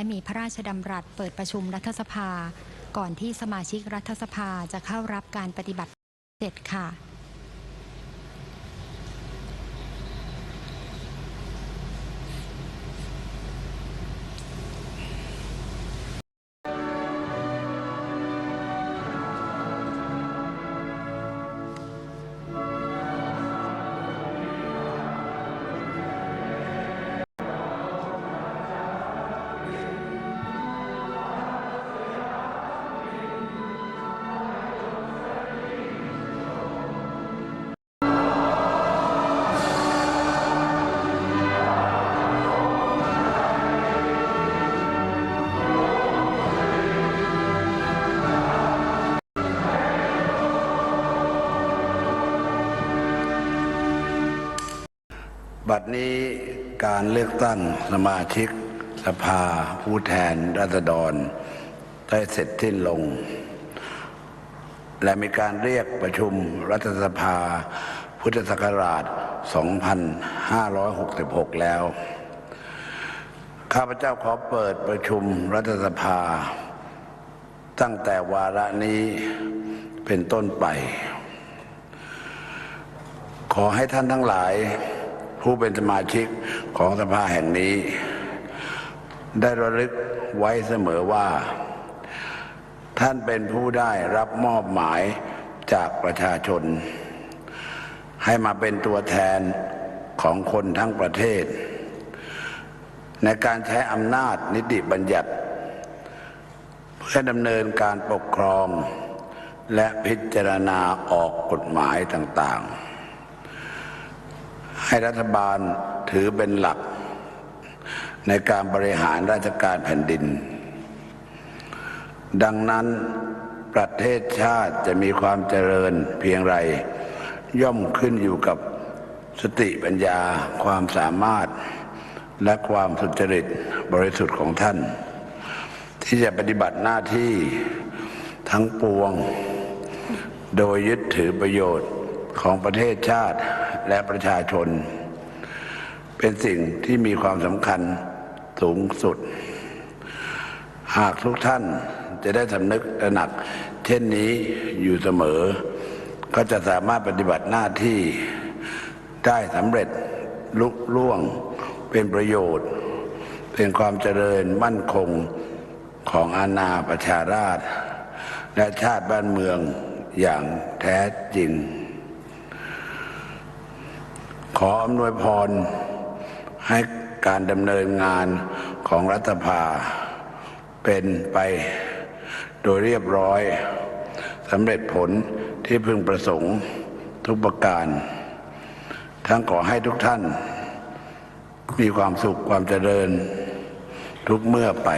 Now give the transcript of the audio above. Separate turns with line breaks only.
และมีพระราชดำรัสเปิดประชุมรัฐสภา ก่อนที่สมาชิกรัฐสภาจะเข้ารับการปฏิบัติเสร็จค่ะ
บัดนี้การเลือกตั้งสมาชิกสภาผู้แทนราษฎร ได้เสร็จสิ้นลง และมีการเรียกประชุมรัฐสภาพุทธศักราช 2566 แล้ว ข้าพเจ้าขอเปิดประชุมรัฐสภา ตั้งแต่วาระนี้เป็นต้นไป ขอให้ท่านทั้งหลาย ผู้เป็นสมาชิกของสภาแห่งนี้ ได้ระลึกไว้เสมอว่า ท่านเป็นผู้ได้รับมอบหมายจากประชาชน ให้มาเป็นตัวแทนของคนทั้งประเทศ ในการใช้อำนาจนิติบัญญัติ เพื่อดำเนินการปกครอง และพิจารณาออกกฎหมายต่างๆ ให้รัฐบาลถือเป็นหลัก ในการบริหารราชการแผ่นดิน ดังนั้นประเทศชาติจะมีความเจริญเพียงไร ย่อมขึ้นอยู่กับสติปัญญาความสามารถและความสุจริตบริสุทธิ์ของท่าน ที่จะปฏิบัติหน้าที่ทั้งปวง โดยยึดถือประโยชน์ของประเทศชาติ และประชาชน เป็นสิ่งที่มีความสำคัญสูงสุด หากทุกท่านจะได้สำนึกตระหนัก เช่นนี้อยู่เสมอ ก็จะสามารถปฏิบัติหน้าที่ได้สำเร็จลุล่วงเป็นประโยชน์ เป็นความเจริญมั่นคงของอาณาประชาราษฎรและชาติบ้านเมืองอย่างแท้จริง ขออำนวยพร ให้การดำเนินงานของรัฐสภา เป็นไปโดยเรียบร้อยสำเร็จผลที่พึงประสงค์ทุกประการ ทั้งขอให้ทุกท่าน มีความสุขความเจริญ ทุกเมื่อไป